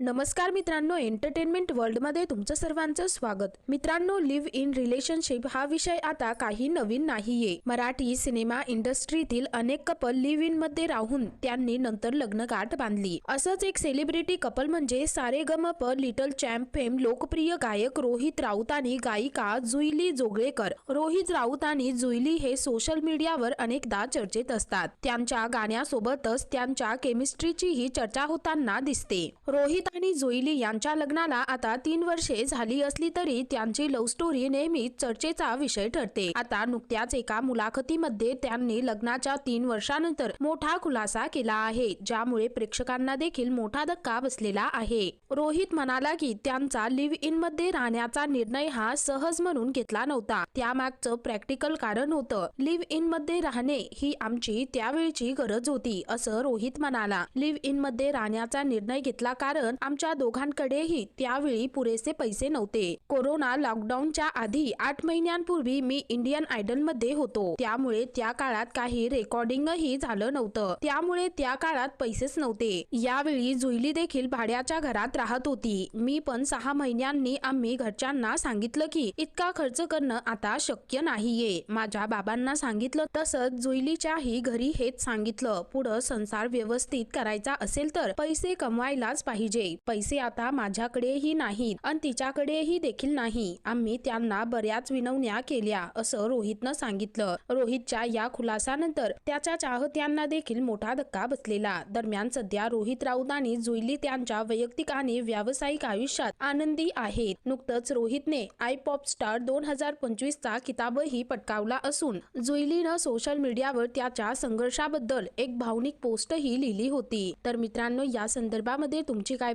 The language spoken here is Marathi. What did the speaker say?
नमस्कार मित्रांनो एंटरटेनमेंट वर्ल्डमध्ये तुमचं सर्वांचं स्वागत. मित्रांनो लिव्ह इन रिलेशनशिप हा विषय आता काही नवीन नाहीये. मराठी सिनेमा इंडस्ट्रीतील अनेक कपल लिव्ह इनमध्ये राहून त्यांनी नंतर लग्न गाठ बांधली. असंच एक सेलिब्रिटी कपल म्हणजे सारे गम प लिटल चॅम्प फेम लोकप्रिय गायक रोहित राऊत आणि गायिका जुईली जोगळेकर. रोहित राऊत आणि जुईली हे सोशल मीडियावर अनेकदा चर्चेत असतात. त्यांच्या गाण्यासोबतच त्यांच्या केमिस्ट्रीचीही चर्चा होताना दिसते. रोहित आणि जोईली यांच्या लग्नाला आता तीन वर्षे झाली असली तरी त्यांची लव्ह स्टोरी नेहमीच चर्चेचा विषय ठरते. आता नुकत्याच एका मुलाखतीमध्ये त्यांनी लग्नाच्या तीन वर्षानंतर मोठा खुलासा केला आहे ज्यामुळे प्रेक्षकांना देखील मोठा धक्का बसलेला आहे. रोहित म्हणाला की त्यांचा लिव्ह इनमध्ये राहण्याचा निर्णय हा सहज म्हणून घेतला नव्हता. त्यामागचं प्रॅक्टिकल कारण होतं लिव्ह इनमध्ये राहणे ही आमची त्यावेळची गरज होती असं रोहित म्हणाला. लिव्ह इनमध्ये राहण्याचा निर्णय घेतला कारण आमच्या दोघांकडेही त्यावेळी पुरेसे पैसे नव्हते. कोरोना लॉकडाऊनच्या आधी आठ महिन्यांपूर्वी मी इंडियन आयडलमध्ये होतो. त्यामुळे त्या काळात काही रेकॉर्डिंगही झालं नव्हतं. त्यामुळे त्या काळात पैसेच नव्हते. यावेळी जुईली देखील भाड्याच्या घरात राहत होती. मी पण सहा महिन्यांनी आम्ही घरच्यांना सांगितलं की इतका खर्च करणं आता शक्य नाहीये. माझ्या बाबांना सांगितलं तसंच जुईलीच्याही घरी हेच सांगितलं. पुढं संसार व्यवस्थित करायचा असेल तर पैसे कमवायलाच पाहिजे. पैसे आता माझ्याकडेही नाहीत आणि तिच्याकडेही देखील नाही. आम्ही त्यांना बऱ्याच विनवण्या केल्या असं रोहितनं सांगितलं. रोहितच्या या खुलासानंतर त्याच्या चाहत्यांना देखील मोठा धक्का बसलेला. दरम्यान सध्या रोहित राऊत आणि जुईली त्यांच्या वैयक्तिक आणि व्यावसायिक आयुष्यात आनंदी आहेत. नुकतंच रोहितने आय पॉप स्टार दोन हजार पंचवीस चा किताबही पटकावला असून जुईलीनं सोशल मीडियावर त्याच्या संघर्षाबद्दल एक भावनिक पोस्टही लिहिली होती. तर मित्रांनो या संदर्भामध्ये तुमची काय